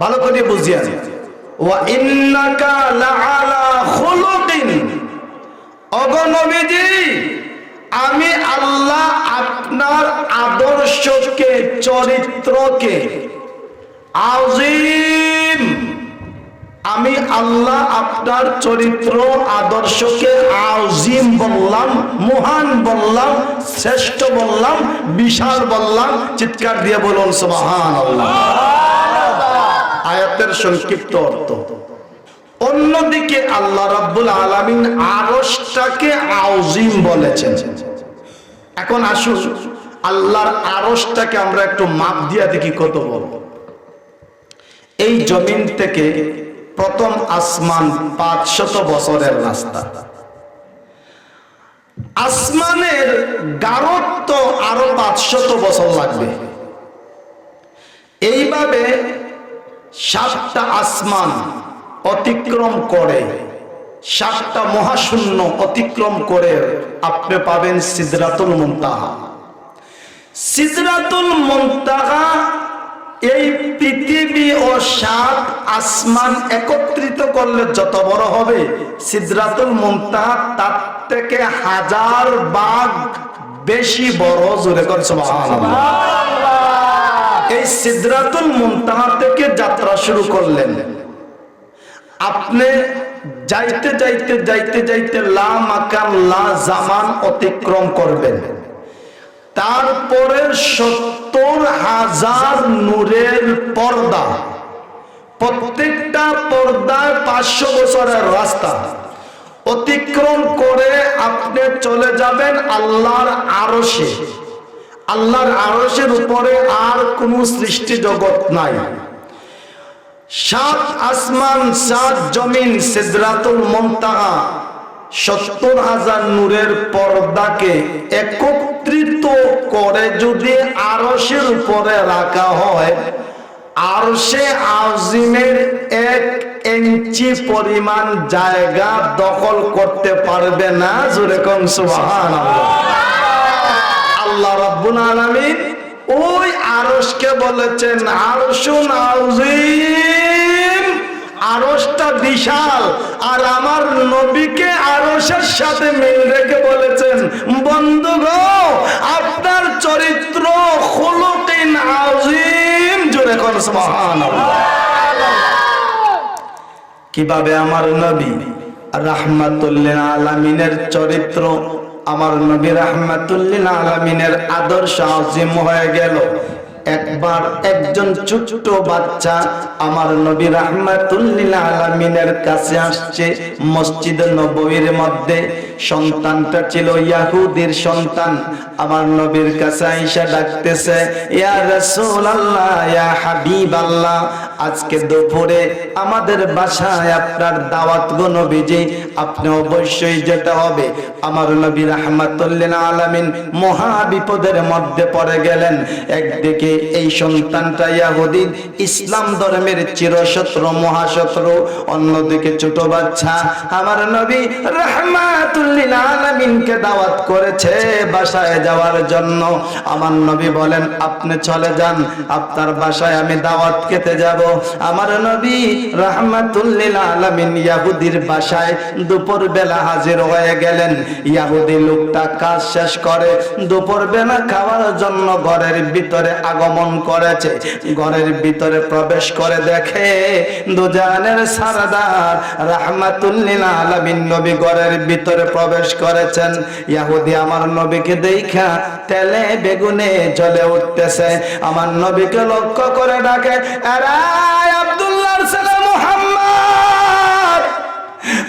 ভালো করে বুঝিয়া আমি আল্লাহ আপনার আদর্শকে, চরিত্রকে আজিম। আমি আল্লাহ আপনার চরিত্র, আদর্শকে আজিম বললাম, মহান বললাম, শ্রেষ্ঠ বললাম, বিশাল বললাম, চিৎকার দিয়ে বলুন সুবহান আয়াতের সংক্ষিপ্ত অর্থ। অন্যদিকে আল্লাহ রাব্বুল আলামিন আরশটাকে আউজিম বলেছেন। এখন আসুন, আল্লাহর আরশটাকে আমরা একটু মাপ দিয়া দেখি কত বড়। এই জমিন থেকে প্রথম আসমান পাঁচশত বছরের রাস্তা। আসমানের গাঢ়ত্ব আরও পাঁচশত বছর লাগবে। এইভাবে সাতটা আসমান অতিক্রম করে, সাতটা মহাশূন্য অতিক্রম করে, আপনি পাবেন সিদরাতুল মুনতাহা। সিদরাতুল মুনতাহা এই পৃথিবী ও সাত আসমান একত্রিত করলে যত বড় হবে সিদরাতুল মুনতাহা তার থেকে হাজার বাগ বেশি বড়, জোরে করছে এই সিদরাতুল মুনতাহা থেকে যাত্রা শুরু করলেন। আপনি যাইতে যাইতে যাইতে যাইতে লা মাকান লা জামান অতিক্রম করবেন। তারপরে সত্তর হাজার নূরের পর্দা। প্রত্যেকটা পর্দায় পাঁচশো বছরের রাস্তা। অতিক্রম করে আপনি চলে যাবেন আল্লাহর আরশে। আল্লাহর আরশের উপরে আর কোন সৃষ্টি জগৎ নাই। সাত আসমান, সাত জমিন, সিদরাতুল মুনতাহা, সত্তর হাজার নূরের পর্দাকে একত্রিত করে যদি আরশের উপরে রাখা হয়, আরশে আজিমের এক ইঞ্চি পরিমাণ জায়গা দখল করতে পারবে না, জোরে সুবহানাল্লাহ। আল্লাহ রাব্বুল আলামিন ওই আরশকে বলেছেন, আরশুন আযীম, আরশটা বিশাল। আর আমার নবীকে আরশের সাথে মিল রেখে বলেছেন বন্ধু গো আপনার চরিত্র খুলুকিন জোরে কোন সুবহানাল্লাহ। কীভাবে আমার নবী রাহমাতুল্লিল আলামিনের চরিত্র আমার নবী রাহমাতুল্লিল আলামিনের আদর্শ আজিম হয়ে গেল। একবার একজন ছোট বাচ্চা আমার নবী রাহমাতুল্লিল আলামিনের কাছে আসছে মসজিদ নববীর মধ্যে। সন্তানটা ছিল ইয়াহুদির সন্তান। আমার নবীর কাছে আইসা ডাকতেছে, ইয়া রাসূলুল্লাহ, ইয়া হাবিবাল্লাহ, আজকে দুপুরে আমাদের বাসায় আপনার দাওয়াত গো নবীজি, আপনি অবশ্যই যেতে হবে। আমার নবী রাহমাতুল্লিল আলামিন মহা বিপদের মধ্যে পড়ে গেলেন। একদিকে এই সন্তানটা ইয়াহুদি, ইসলাম ধর্মের চিরশত্রু, মহাশত্রু। অন্যদিকে ছোট বাচ্চা, আমার নবী রাহমাতুল্লিল দাওয়াত করেছে বাসায় যাওয়ার জন্য। আমার নবী বলেন, আপনি চলে যান, আপনার বাসায় আমি দাওয়াত খেতে যাব। আমার নবী রাহমাতুল্লিল ইয়াহুদির বাসায় দুপুর বেলা হাজির হয়ে গেলেন। ইয়াহুদি লোকটা কাজ শেষ করে দুপুর বেলা খাওয়ার জন্য ঘরের ভিতরে আগমন করেছে। ঘরের ভিতরে প্রবেশ করে দেখে দুজানের সারদার রাহমাতুল্লিল আলামিন নবী ঘরের ভিতরে প্রবেশ করেছেন। ইয়াহুদি আমার নবীকে দেখা তেলে বেগুনে জলে উঠতেছে। আমার নবীকে লক্ষ্য করে ডাকে এরাই ছেলে মুহাম্মদ!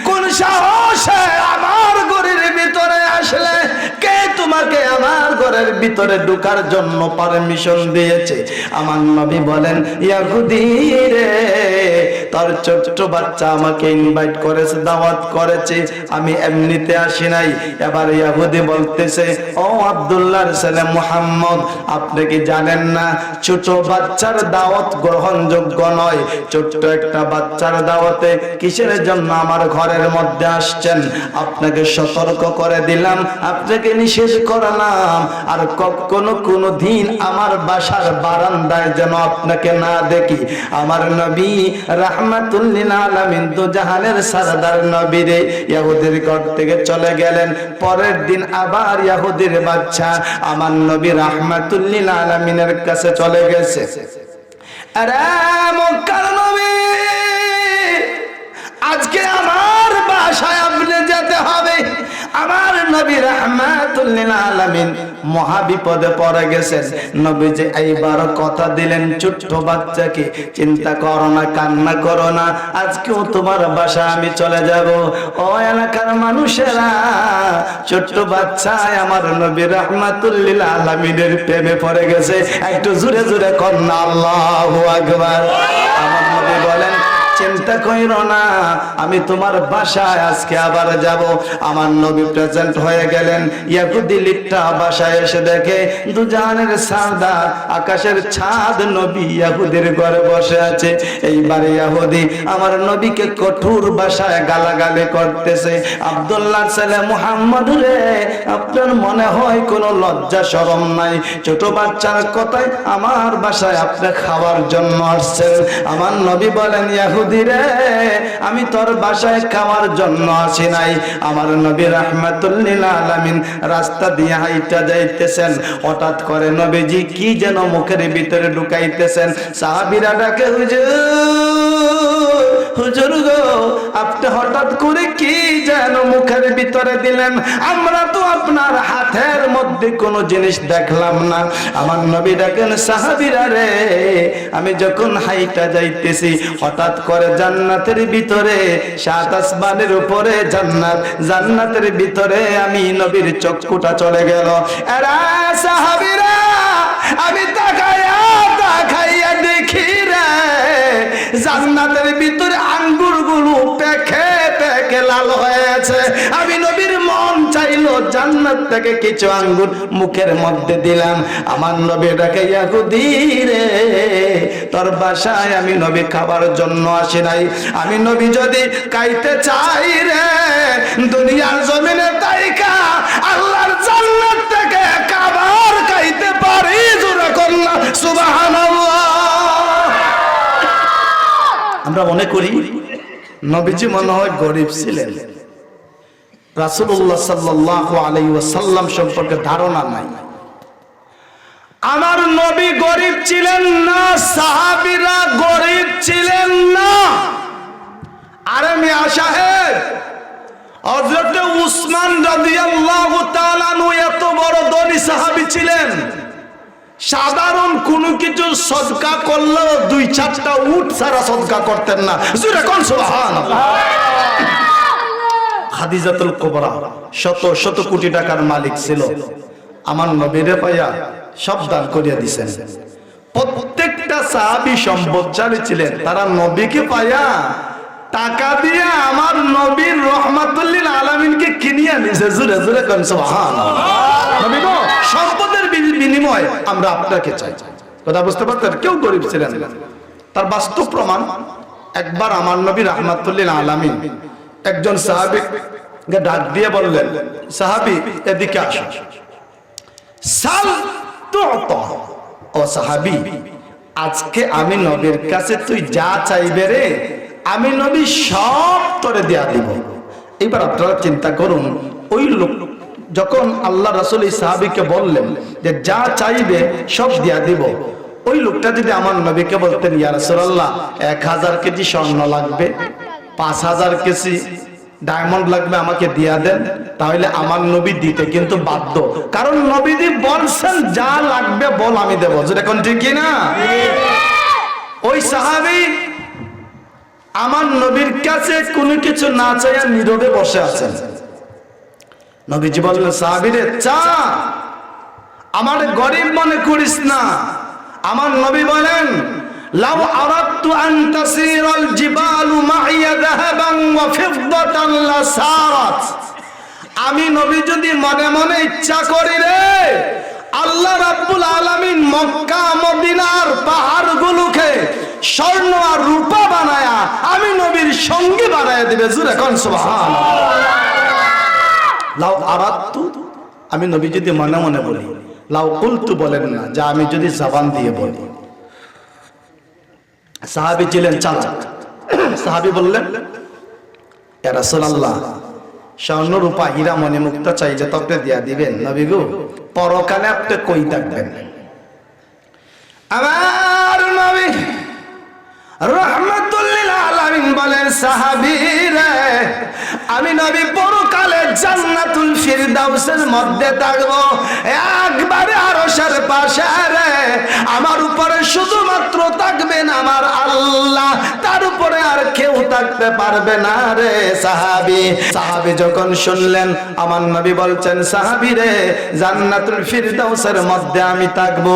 কোন সাহসে আমার গরির ভিতরে আসলে তোমাকে আমার ঘরের ভিতরে ঢুকার জন্য পারমিশন দিয়েছে। আমার নবী বলেন, ইয়াহুদি রে, তোর ছোট্ট বাচ্চা আমাকে ইনভাইট করেছে, দাওয়াত করেছে। আমি এমনিতে আসি নাই। এবার ইয়াহুদি বলতেছে, ও আব্দুল্লাহর ছেলে মুহাম্মদ, আপনি কি জানেন না, ছোট বাচ্চার দাওয়াত গ্রহণযোগ্য নয়। ছোট্ট একটা বাচ্চার দাওয়াতে কিসের জন্য আমার ঘরের মধ্যে আসছেন? আপনাকে সতর্ক করে দিলাম। আপনাকে নিষেধ করলাম। আর কখনো কোনো দিন আমার বাসার বারান্দায় যেন আপনাকে না দেখি। আমার নবী রাহমাতুল্লিল আলামিন তো জাহানের সারদার নবী রে। ইয়াহুদের ঘর থেকে চলে গেলেন। পরের দিন আবার ইয়াহুদের বাচ্চা আমার নবী রাহমাতুল্লিল আলামিনের কাছে চলে গেছে। আজকে আমার বাসায় আপনি যেতে হবে। আমার নবী রাহমাতুল্লিল আলামিন মহা বিপদে পড়ে গেছেন। নবী যে এইবার কথা দিলেন, ছোট্ট বাচ্চাকে চিন্তা করো না, কান্না করো না, আজকেও তোমার বাসা আমি চলে যাব। ও এলাকার মানুষেরা, ছোট্ট বাচ্চায় আমার নবী রাহমাতুল্লিল আলামিনের প্রেমে পড়ে গেছে। একটু জোরে জোরে কন্যা আল্লাহু আকবার। আমার নবী বলেন চিন্তা কইর না, আমি তোমার বাসায় আজকে আবার যাব। আমার নবী প্রেজেন্ট হয়ে গেলেন ইয়াকুদি লিট্টা বাসায় এসে দেখে দুজানের সাদা আকাশের ছাদ নবী ইয়াহুদির ঘরে বসে আছে। এইবারে ইয়াহুদি আমার নবীকে কঠোর বাসায় গালাগালি করতেছে। আব্দুল্লাহ ছেলে মুহাম্মদ রে, আপনার মনে হয় কোনো লজ্জা শরম নাই? ছোট বাচ্চার কথায় আমার বাসায় আপনি খাওয়ার জন্য আসছেন। আমার নবী বলেন, ইয়াহুদি রে আমি তোর বাসায় খাওয়ার জন্য আসি নাই। আমার নবী রহমাতুল্লিল আলামিন রাস্তা দিয়ে হাইটা যাইতেছেন। হঠাৎ করে নবীজি কি যেন মুখের ভিতরে ঢুকাইতেছেন। সাহাবিরা ডাকে, হুজুর! হুজুর গো, আপনি হঠাৎ করে কি যেন মুখের ভিতরে দিলেন? আমরা তো আপনার হাতের মধ্যে কোনো জিনিস দেখলাম না। আমার নবী ডাকেন, সাহাবীরা রে, আমি যখন হাইটা যাইতেছি, হঠাৎ করে জান্নাতের ভিতরে, সাত আসমানের উপরে জান্নাত, জান্নাতের ভিতরে আমি নবীর চক্ষুটা চলে গেল। এরা, সাহাবীরা, আমি তাকাইয়া জান্নাতের ভিতরে আঙ্গুরগুলো পেখে পেখে লাল হয়েছে। আমি নবীর মন চাইলো জান্নাত থেকে কিছু আঙ্গুর মুখের মধ্যে দিলাম। আমার নবী ডাকে, ইয়াহুদি রে, তোর বাসায় আমি নবী খাবার জন্য আসি নাই। আমি নবী যদি খাইতে চাই রে, দুনিয়ার জমিনে তাইকা আল্লাহর জান্নাত থেকে খাবার খাইতে পারি, জোরে কন্যা, সুবহানাল্লাহ। আমরা মনে করি, নবীজি মনে হয় গরিব ছিলেন। রাসূলুল্লাহ সাল্লাল্লাহু আলাইহি ওয়াসাল্লাম সম্পর্কে ধারণা নাই। আমার নবী গরিব ছিলেন না, সাহাবিরা গরিব ছিলেন না। আরে মিয়া সাহেব হযরত উসমান রাদিয়াল্লাহু তাআলা এত বড় ধনী সাহাবী ছিলেন। সাধারণ কোনো কিছু সদকা করলেও দুই চারটা উট ছাড়া সদকা করতেন না। কোন সুবহান খাদিজাতুল কোবরা শত শত কোটি টাকার মালিক ছিল। আমার নবীরে পাইয়া সব দান করিয়া দিছেন। প্রত্যেকটা সাহাবী সম্পদশালী ছিলেন। তারা নবীকে পাইয়া টাকা দিয়ে আমার নবীর রহমাতুল্লিল আলামিনকে কিনিয়া নিছে। জুড়ে জুড়ে কোন সুবহান নবী বিনিময় আমরা আপনাকে চাই। কথা বুঝতে পারতেন কেউ গরিব ছিলেন তার বাস্তব প্রমাণ, একবার আমার নবী রহমাতুল্লিল আলামিন একজন সাহাবি ডাক দিয়ে বললেন, সাহাবি, এদিকে আসো। সাল তু'তা। ও সাহাবি, আজকে আমি নবীর কাছে তুই যা চাইবে রে, আমি নবী সব তোরে দেয়া দিব। এবার আপনারা চিন্তা করুন, ওই লোক যখন আল্লাহ রাসূল এই সাহাবীকে বললেন যে যা চাইবে সব দেয়া দিব, ওই লোকটা যদি আমার নবীকে বলতেন, ইয়া রাসূলুল্লাহ, এক হাজার কেজি স্বর্ণ লাগবে, পাঁচ হাজার কেজি ডায়মন্ড লাগবে আমাকে দিয়া দেন, তাহলে আমার নবী দিতে কিন্তু বাধ্য। কারণ নবীদি বলছেন, যা লাগবে বল, আমি দেবো। যেটা কোন ঠিক না ওই সাহাবি আমার নবীর কাছে কোনো কিছু না চাইয়া নীরবে বসে আছেন। নবীজি বললেন, সাহাবিরে, চা! আমার গরিব মনে করিস না। আমার নবী বলেন আমি নবী যদি মনে মনে ইচ্ছা করি রে, আল্লাহ রাব্বুল আলামিন মক্কা, মদিনার পাহাড়গুলোকে স্বর্ণ আর রূপা বানায়া, আমি নবীর সঙ্গী বানায় দিবে। জুরে কোন লাউ আরাত্তু আমি নবী যদি মনে মনে বলি, লাউ কুলতু বলেন না, যা আমি যদি জবান দিয়ে বলি। সাহাবি ছিলেন চাচা সাহাবি বললেন রাসূলুল্লাহ, স্বর্ণ রূপা হীরা মণি মুক্ত চাইলে তো আপনি দিয়া দিবেন, নবী গো, পরকালে আপনি কই থাকবেন? আমার নবী বলেন আমি নবী পরকালে জান্নাতুল ফিরদাউসের মধ্যে থাকব। একবারে আরশের পাশে রে, আমার উপরে শুধুমাত্র থাকবেন আমার আল্লাহ, তার উপরে আর কেউ থাকতে পারবে না রে সাহাবী। সাহাবী যখন শুনলেন, আমার নবী বলছেন সাহাবি রে জান্নাতুল ফিরদাউসের মধ্যে আমি থাকব।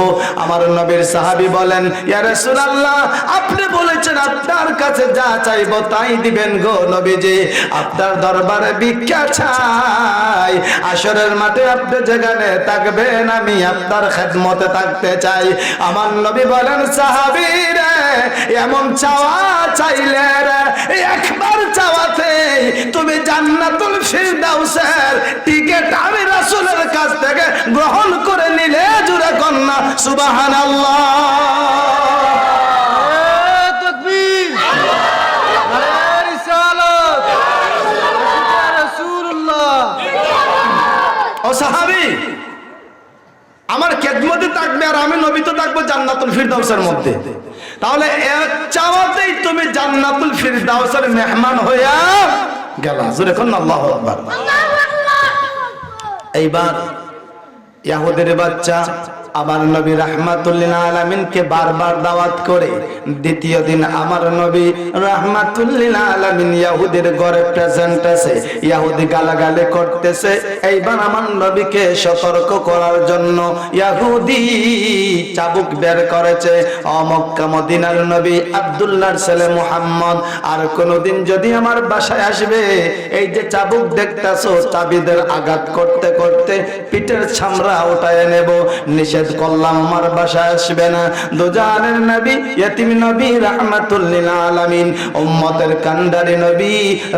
আমার নবীর সাহাবি বলেন, ইয়া রাসূলুল্লাহ, আপনি বলেছেন আপনার কাছে যা চাইব তাই দিবেন গো নবীজি। আপনার দরবারে ভিক্ষা চাই। আসরের মাঠে আপনি যেখানে থাকবেন, আমি আপনার খেদমতে থাকতে চাই। আমার নবী বলেন সাহাবী রে এমন চাওয়া চাইলে রে, একবার চাওয়াতে তুমি জান্নাতুল ফিরদাউসের টিকিট আমি রাসূলের কাছ থেকে গ্রহণ করে নিলে, জুড়ে কন্যা, সুবহানাল্লাহ তকবীর আরে রিসালাত ইয়া রাসূলুল্লাহ ও সাহাবি আমার খেদমতে থাকবে আর আমি নবী তো থাকব জান্নাতুল ফিরদাউসের মধ্যে। তাহলে এক চাওয়াতেই তুমি জান্নাতুল ফিরদাউসের মেহমান হইয়া গেল। জোরে কোন আল্লাহু আকবার। এইবার ইয়াহুদের বাচ্চা আমার নবী রাহমাতুল্লিল আলামিনকে বারবার দাওয়াত করে, দ্বিতীয় দিন আমার নবী রাহমাতুল্লিল আলামিন ইয়াহুদের ঘরে প্রেজেন্ট আছে, ইয়াহুদি গালাগালি করতেছে। এইবার আমার নবীকে সতর্ক করার জন্য ইয়াহুদি চাবুক বের করেছে। অমক্কা মদিনার নবী আব্দুল্লাহর ছেলে মুহাম্মদ, আর কোনোদিন যদি আমার বাসায় আসবে, এই যে চাবুক দেখতেছো, চাবিদের আঘাত করতে করতে পিঠের ছামড়া উঠায় নেব, নিষেধ করলাম, আমার বাসায় আসবে না? দুজানের নবী, ইয়তিম নবী রাহমাতুল্লিল আলামিন, উম্মতের কান্ডারি নবী,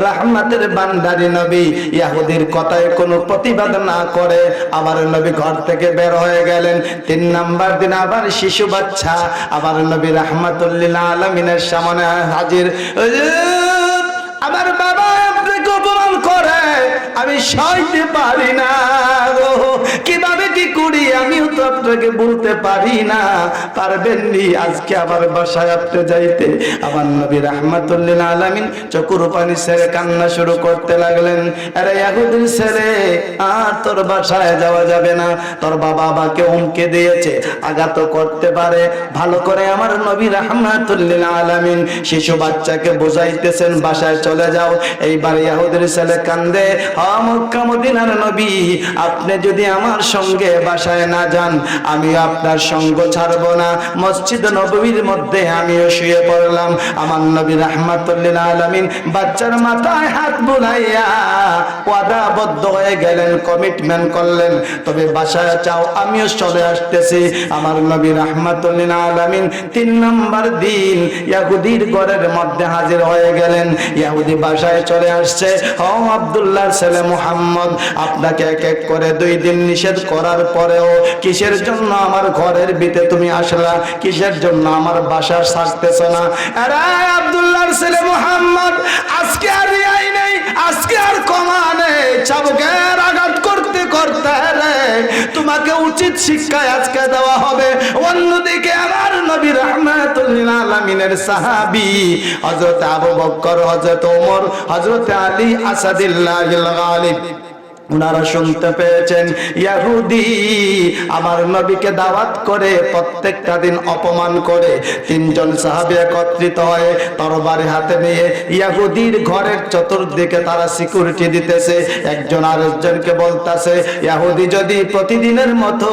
রাহমাতের বান্দারি নবী ইহুদির কথায় কোনো প্রতিবাদ না করে আমার নবী ঘর থেকে বের হয়ে গেলেন। তিন নাম্বার দিন আবার শিশু বাচ্চা, আবার নবী রাহমাতুল্লিল আলামিনের সামনে হাজির। আমার বাবা আপনাকে অপমান করে, আমি সইতে পারি না। আপনাকে বলতে পারি না। পারবেন নি আজকে আমার বাসায় আপনি যাইতে। আমার নবী রাহমাতুল্লিল আলামিন চকুর পানি ছেড়ে কান্না শুরু করতে লাগলেন। আরে ইয়াহুদির ছেলে, আর তোর বাসায় যাওয়া যাবে না। তোর বাবা বাবাকে হুমকে দিয়েছে, আঘাত করতে পারে। ভালো করে আমার নবী রাহমাতুল্লিল আলামিন শিশু বাচ্চাকে বোঝাইতেছেন, বাসায় চলে যাও। এইবার ইয়াহুদের ছেলে কান্দে মক্কা মদিনার নবী, আপনি যদি আমার সঙ্গে বাসায় না যান আমি আপনার সঙ্গ ছাড়বো না। মসজিদ নবীর মধ্যে আমিও শুয়ে পড়লাম। আমার নবী রাহমাতুল্লিল আলামিন বাচ্চার মাথায় হাত বুলাইয়া ওয়াদাবদ্ধ হয়ে গেলেন কমিটমেন্ট করলেন। তবে বাসায় চাও আমিও চলে আসতেছি। আমার নবী রাহমাতুল্লিল আলামিন তিন নম্বর দিন ইয়াহুদির ঘরের মধ্যে হাজির হয়ে গেলেন। ইয়াহুদি বাসায় চলে আসছে। ও আবদুল্লাহ ছেলে মুহাম্মদ, আপনাকে এক এক করে দুই দিন নিষেধ করার পরেও কিসের জন্য আমার ঘরের বিতে তুমি আসলা? কিসের জন্য আমার বাসা ছাড়তেছ না? আব্দুল্লাহর ছেলে মুহাম্মদ, আজকে আর রিয়াই নেই, আজকে আর কমা নেই। চাবুকের আঘাত করতে করতে তোমাকে উচিত শিক্ষায় আজকে দেওয়া হবে। অন্যদিকে আমার নবী রহমাতুল্লিল সাহাবী, হযরত আবু বকর হযরত ওমর, হযরত আলী আসাদুল্লাহিল গালিব। ওনারা শুনতে পেয়েছেন। ইয়াহুদি আমার নবীকে দাওয়াত করে প্রত্যেকটা দিন অপমান করে তিনজন সাহাবী একত্রিত হয়ে তরবারি হাতে নিয়ে ইয়াহুদির ঘরের চতুর্দিকে তারা সিকিউরিটি দিতেছে। একজন আরেকজনকে বলতাছে, ইয়াহুদি, যদি প্রতিদিনের মতো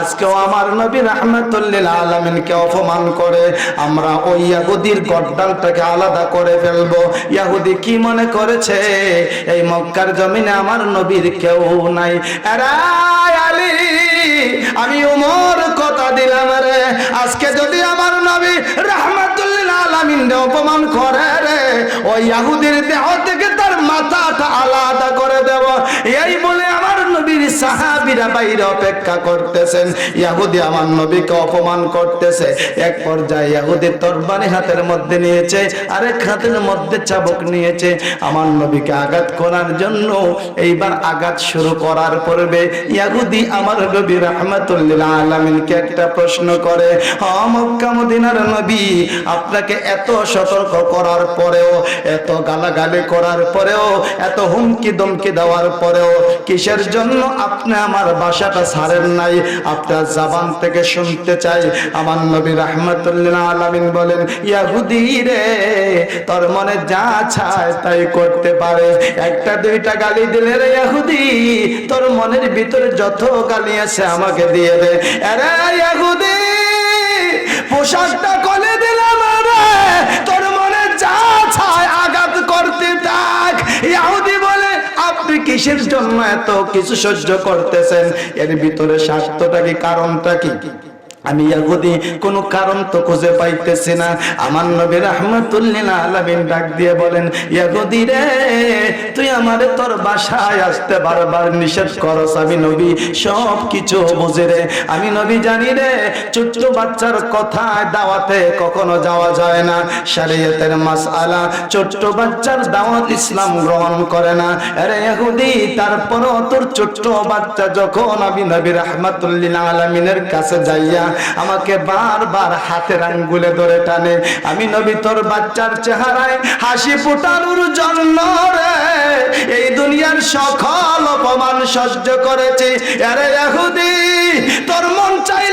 আজকেও আমার নবী রাহমাতুল্লিল আলামিনকে অপমান করে, আমরা ওই ইয়াহুদির গড্ডালটাকে আলাদা করে ফেলব। ইয়াহুদি কি মনে করেছে, এই মক্কার জমিনে আমার নবীর কেউ নাই। আমি উমর কথা দিলাম রে। আজকে যদি আমার নবী রাহমাতুল্লিল অপমান করে রে। ওই দেহ থেকে তার মাথাটা আলাদা করে দেব। এই বলে আমার নবীর সাহাবীরা বাইরে অপেক্ষা করতেছেন। ইয়াহুদি আমার নবীকে অপমান করতেছে। এক পর্যায়ে ইয়াহুদি হাতের মধ্যে নিয়েছে, আরেক হাতের মধ্যে চাবুক নিয়েছে। আমার নবীকে আঘাত করার জন্য এইবার আঘাত শুরু করার পূর্বে ইয়াহুদি আমার নবী রাহমাতুল্লিল আলামিনকে একটা প্রশ্ন করে মক্কা মদিনার নবী, আপনাকে এত সতর্ক করার পরেও, এত গালাগালি করার পরেও, এত হুমকি দমকি দেওয়ার পরেও কিসের জন্য আপনি আমার বাসাটা ছাড়েন নাই? আপনার জাবান থেকে শুনতে চাই। আমার নবী রাহমাতুল্লিল আলামিন বলেন, ইয়াহুদি রে, তোর মনে যা চায় তাই করতে পারে। একটা, দুইটা গালি দিলে রে ইয়াহুদি, তোর মনের ভিতরে যত গালি আছে আমাকে দিয়ে দে। আরে ইয়াহুদি, পোশাকটা কলে আঘাত করতে থাক। ইয়াহুদি বলে, আপনি কিসের জন্য এত কিছু সহ্য করতেছেন? এর ভিতরে স্বার্থটা কি? কারণটা কি? আমি ইয়াহুদি, কোনো কারণ তো খুঁজে পাইতেছি না। আমার নবী রাহমাতুল্লিল আলামিন ডাক দিয়ে বলেন, ইয়াহুদি রে, তুই আমারে তোর বাসায় আসতে বারবার নিষেধ করস। আমি নবী, সব কিছু বুঝে রে। আমি নবী জানি রে, ছোট্ট বাচ্চার কথায় দাওয়াতে কখনো যাওয়া যায় না। শরীয়তের মাসআলা ছোট্ট বাচ্চার দাওয়াত ইসলাম গ্রহণ করে না। আরে ইহুদি তারপরও তোর ছোট্ট বাচ্চা যখন আমি নবী রাহমাতুল্লিল আলামিনের কাছে যাইয়া আমাকে বারবার হাতের আঙ্গুলে ধরে টানে। আমি নবী, তোর বাচ্চার চেহারায় হাসি ফুটানোর জন্য রে। এই দুনিয়ার সকল অপমান সহ্য করেছি। আরে ইহুদি, তোর মন চাইলে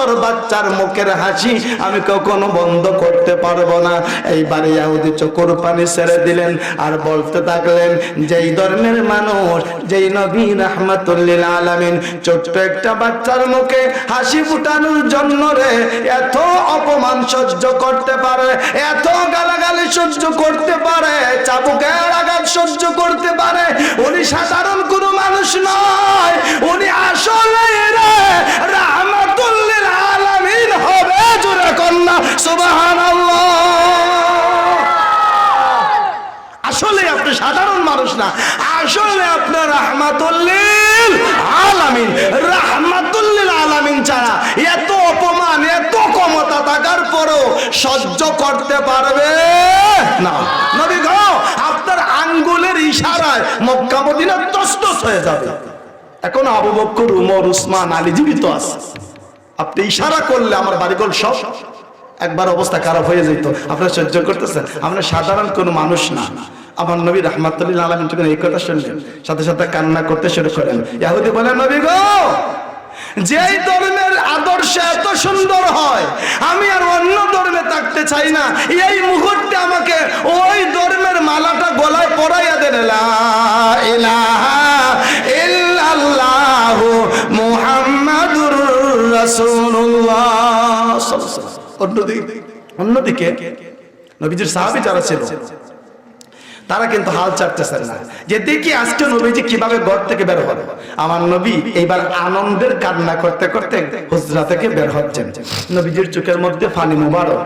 তোর বাচ্চার মুখের হাসি আমি কখনো বন্ধ করতে পারব না। এইবার ইয়াহুদি চকুর পানি ছেড়ে দিলেন আর বলতে থাকলেন, যেই ধর্মের মানুষ, যেই নবী রাহমাতুল্লিল আলামিন, ছোট্ট একটা বাচ্চার মুখে হাসি ফুটানোর জন্য রে, এত অপমান সহ্য করতে পারে, এত গালাগালি সহ্য করতে পারে, চাবুকের আঘাত সহ্য করতে পারে। উনি সাধারণ কোনো মানুষ নয়, উনি আসলে রে হবে কন্যা সুবহানাল্লাহ। আসলে আপনি সাধারণ মানুষ না, আসলে আপনার রাহমাতুল্লিল আলামিন। রাহমাতুল্লিল আলামিন ছাড়া এত অপমান, এত ক্ষমতা থাকার পরও সহ্য করতে পারবে না। নবী আপনার আঙ্গুলের ইশারায় মক্কা মদিনা তসতস হয়ে যাবে। এখন আবু বক্কর, উমর, উসমান, আলী জীবিত আছে। আপনি ইশারা করলে আমার বাড়িঘর সব একবার অবস্থা খারাপ হয়ে যেত। আপনারা সহ্য করতেছেন? আমরা সাধারণ কোনো মানুষ না। আমার নবী রহমাতুল্লাহ আলম যখন এই কথা শুনলেন, সাথে সাথে কান্না করতে শুরু করেন ইয়াহুদি বলেন নবী গো, যেই ধর্মের আদর্শ এত সুন্দর হয়, আমি আর অন্য ধর্মে থাকতে চাই না। এই মুহূর্তে আমাকে ওই ধর্মের মালাটা গলায় পরাইয়া দেন। মুহাম্মাদুর রাসূলুল্লাহ। অন্যদিকে অন্যদিকে নবীজির সাহাবি যারা ছিল, তারা কিন্তু হাল ছাড়তেছেন না। যে দেখি আজকে নবীজি কীভাবে ঘর থেকে বের হবে আমার নবী এইবার আনন্দের কান্না করতে করতে হুজরা থেকে বের হচ্ছেন। নবীজির চোখের মধ্যে ফানি মুবারক।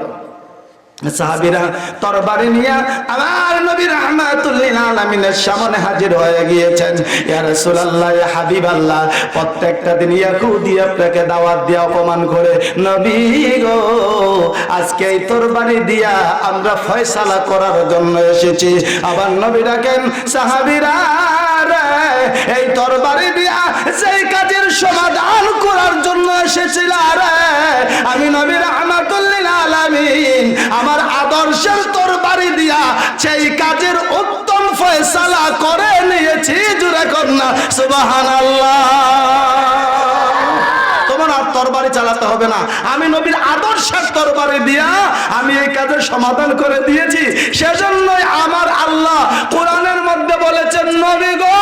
সাহাবীরা তরবারি নিয়ে আমার নবী রাহমাতুল্লিল আলামিনের সামনে হাজির হয়ে গিয়েছেন। ইয়া রাসূলুল্লাহ, ইয়া হাবিবাল্লাহ, প্রত্যেকটা দিন ইয়াহুদি আপনাকে দাওয়াত দিয়ে অপমান করে, নবী গো, আজকে এই তরবারি দিয়া আমরা ফয়সালা করার জন্য এসেছি। আবার নবী ডাকেন, সাহাবীরা এই তরবারি দিয়া সেই কাজের সমাধান করার জন্য এসেছিল রে। আমি নবী রহমাতুল্লিল আলামিন, আমার আদর্শের তরবারি দিয়া সেই কাজের উত্তম ফয়সালা করে নিয়েছি জুড়ে কন্যা সুবহানাল্লাহ। তরবারি চালাতে হবে না। আমি নবীর আদর্শের তরবারি দিয়া আমি এই কাজের সমাধান করে দিয়েছি। সেজন্যই আমার আল্লাহ কোরআনের মধ্যে বলেছেন, নবী গো,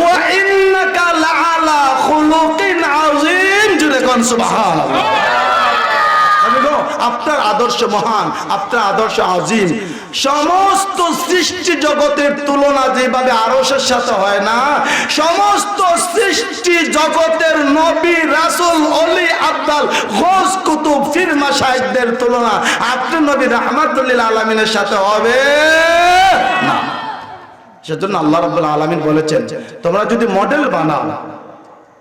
ওয়া ইন্নাকা লাআলা খুলুকিন আযীম। জুরে কোন, সুবহানাল্লাহ। আপনার আদর্শ মহান, আপনার আদর্শ আজিম। সমস্ত সৃষ্টি জগতের তুলনা যেভাবে আরসের সাথে হয় না, সমস্ত সৃষ্টি জগতের নবী, রাসুল অলি আব্দাল ঘোষ কুতুব, ফিরমা সাহেবদের তুলনা আপনি নবী রহমাতুল্লিল আলমিনের সাথে হবে না। সেজন্য আল্লাহ রাব্বুল আলামিন বলেছেন, তোমরা যদি মডেল বানাও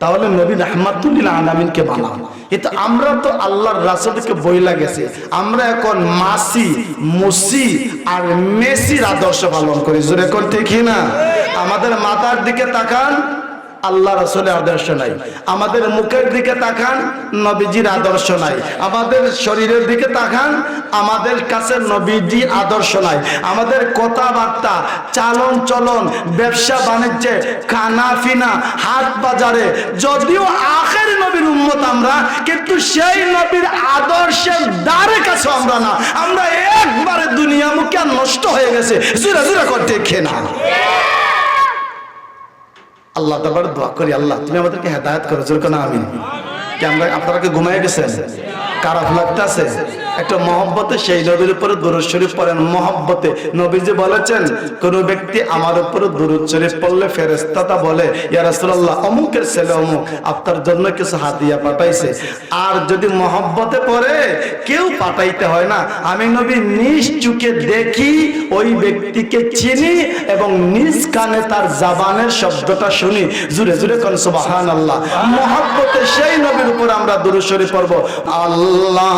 তাহলে নবী রহমাতুল্লিল আলামিনকে বানাও। এতে আমরা তো আল্লাহর রাসূলকে বইলা গেছে আমরা এখন মাসি, মুসি আর মেসির আদর্শ পালন করি। জোরে এখন ঠিক না? আমাদের মাতার দিকে তাকান। আল্লাহ রসুলের আদর্শ নাই। আমাদের মুখের দিকে তাকান, নবীজির আদর্শ নাই। আমাদের শরীরের দিকে তাকান, আমাদের কাছে নবীজি আদর্শ নাই। আমাদের কথাবার্তা, চালন চলন, ব্যবসা বাণিজ্যে, খানা ফিনা, হাট বাজারে, যদিও আখের নবীর উম্মত আমরা, কিন্তু সেই নবীর আদর্শের দ্বারে কাছে আমরা না। আমরা একবারে দুনিয়া মুখে নষ্ট হয়ে গেছে। জুরা জুরা করতে খেয়ে না আল্লাহ তাবার দোয়া করি, আল্লাহ, তুমি আমাদেরকে হেদায়ত করো। যেরকম আমি আমরা আপনারা কি ঘুমাই গেছেন? খারাপ লাগতেছে একটা মহব্বতে সেই নবীর উপরে দুরুদ শরীফ পড়েন। মহব্বতে নবীজি বলেছেন, কোন ব্যক্তি আমার উপরে দুরুদ শরীফ পড়লে ফেরেশতাটা বলে, ইয়া রাসূলুল্লাহ, অমুকের ছেলে অমুক, আপনার জন্য কিছু হাদিয়া পাঠাইছে। আর যদি মহব্বতে পড়ে, কেউ পাঠাইতে হয় না। আমি নবী নিজ চুকে দেখি, ওই ব্যক্তিকে চিনি এবং নিজ কানে তার জাবানের শব্দটা শুনি। জুড়ে জুড়ে কোন সুবাহান আল্লাহ মহব্বতে সেই নবীর উপর আমরা দুরূদ শরীফ পড়ব। আল্লাহ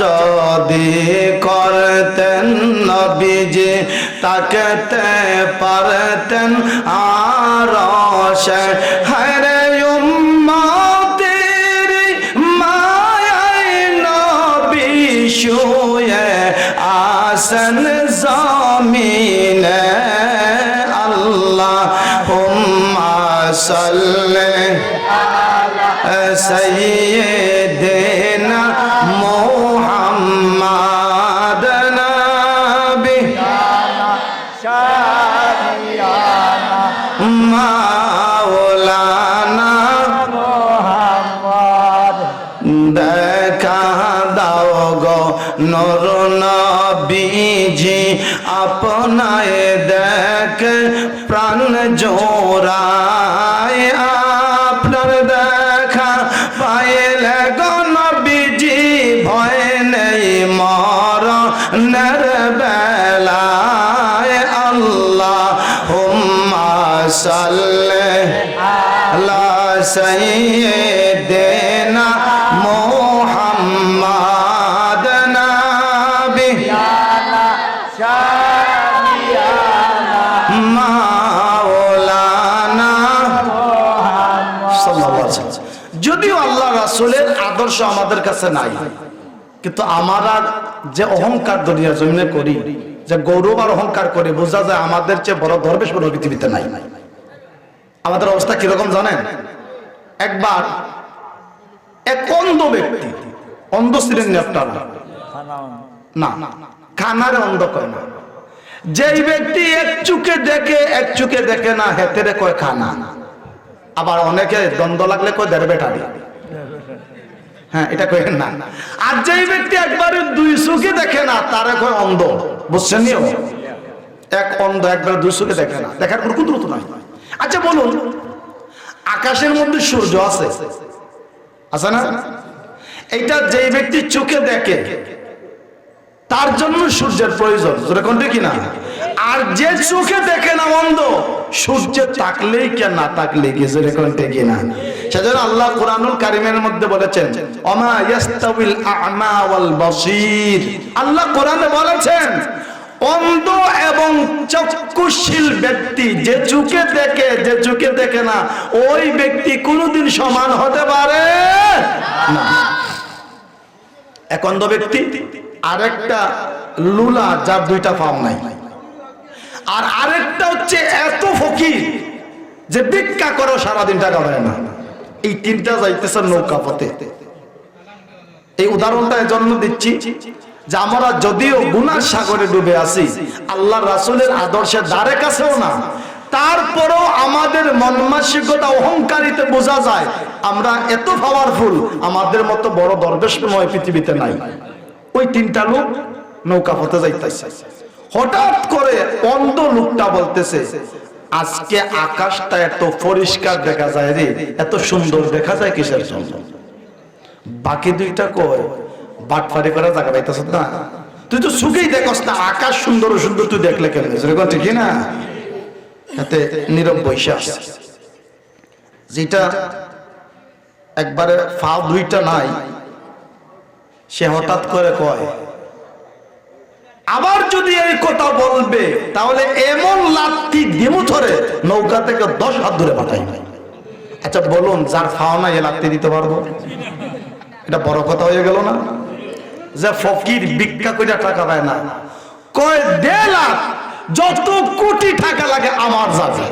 যদি করতেন নবীজি তাকতে পারতেন। জোড়ায় আপনার দেখা পাইলে গণ বিজি, ভয় নেই মর নর বেলায় আল্লাহ সাল্লে আলা সাইয়্যিদিনা রাসূলের আদর্শ আমাদের কাছে নাই। কিন্তু আমরা যে অহংকার দুনিয়া জমিনে করি, যে গৌরব আর অহংকার করে, বোঝা যায় আমাদের চেয়ে বড় দরবেশ কোনো পৃথিবীতে নাই। আমাদের অবস্থা কীরকম জানেন? একবার এক অন্ধ ব্যক্তি, অন্ধ ছিলেন আপনারা না খানার অন্ধ কয় না। যেই ব্যক্তি এক চুকে দেখে, এক চুকে দেখে না হেতেরে কয় খানা। আবার অনেকে দ্বন্দ্ব লাগলে কয় দেড় বেটারি। হ্যাঁ এটা না। আর যেই ব্যক্তি একবারে দুই দেখে না, তার অন্ধ। বুঝছেন এক অন্ধ দুই দেখে না। দেখার কোনো আচ্ছা বলুন, আকাশের মধ্যে সূর্য আছে? আছে না? এইটা যেই ব্যক্তি চোখে দেখে, তার জন্য সূর্যের প্রয়োজন। যেরকম দেখি না আর যে চোখে দেখে না অন্ধ, সূর্য তাকলেই কে না তাকলে কি? যেরকম দেখি না সেজন্য আল্লাহ কোরআনুল কারিমের মধ্যে বলেছেন, অমা ইয়াস্তাউল আ'মা ওয়াল আল্লাহ কোরআনে বলেছেন, অন্ধ এবং চক্ষুশীল ব্যক্তি যে চোখে দেখে, যে চোখে দেখে না, ওই ব্যক্তি কোনোদিন সমান হতে পারে না। এক অন্ধ ব্যক্তি, আরেকটা লুলা যার দুইটা পাও নাই। আর আরেকটা হচ্ছে এত ফকির যে ভিক্ষা করো সারাদিন টাকা পায় না। এই তিনটা যাইতেছে নৌকা পথে। এই উদাহরণটা এজন্য দিচ্ছি যে আমরা যদিও গুনার সাগরে ডুবে আছি, আল্লাহ রাসুলের আদর্শের দ্বারে কাছেও না, তারপরও আমাদের মনমানসিকতা, অহংকারিতে বোঝা যায়, আমরা এত পাওয়ারফুল আমাদের মতো বড় দরবেশময় পৃথিবীতে নাই। ওই তিনটা লোক নৌকা পথে যাইতেছে। হঠাৎ করে অন্ধ লোকটা বলতেছে, আজকে আকাশটা এত পরিষ্কার দেখা যায় রে, এত সুন্দর দেখা যায় কিসের জন্য? বাকি দুইটা কয় বাটফারি করে জায়গা পাইতেছ না? তুই তো সুখেই দেখস না, আকাশ সুন্দর সুন্দর, তুই দেখলে কেন ঠিক না। এতে নীরব বৈশাখ যেটা একবারে ফাও দুইটা নাই, সে হঠাৎ করে কয় আবার যদি এই কথা বলবে, তাহলে এমন লাঠি দিমু ধরে নৌকা থেকে দশ হাত ধরে পাঠাই। আচ্ছা বলুন, যার ফাও নাই এ লাঠি দিতে পারব? এটা বড় কথা হয়ে গেল না? যে ফকির ভিক্ষা করে টাকা পায় না। কয় দেড় লাখ যত কোটি টাকা লাগে আমার যাবে।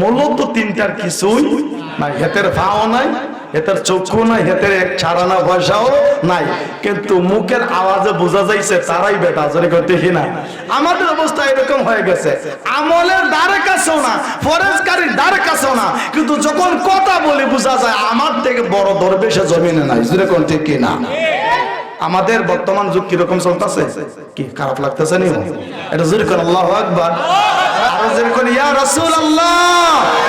মূলত তিনটার কিছুই না হেতের ভাও নাই। হেতের চক্ষু নাই, হেতের এক ছাড়ানা পয়সাও নাই। কিন্তু মুখের আওয়াজে বোঝা যাইছে তারাই বেটা, জোরে করতে না। আমাদের অবস্থা এরকম হয়ে গেছে। আমলের দ্বারে কাছেও না ফরেজকারীর দ্বারে কাছেও না। কিন্তু যখন কথা বলে, বোঝা যায় আমার থেকে বড় দরবেশে জমিনে নাই। জোরে কোন ঠিক না। আমাদের বর্তমান যুগ কীরকম চলতেছে? কি খারাপ লাগতেছে নি? এটা জোরে কোন, আল্লাহ আকবার। আরও জোরে কোন, ইয়া রাসূলুল্লাহ।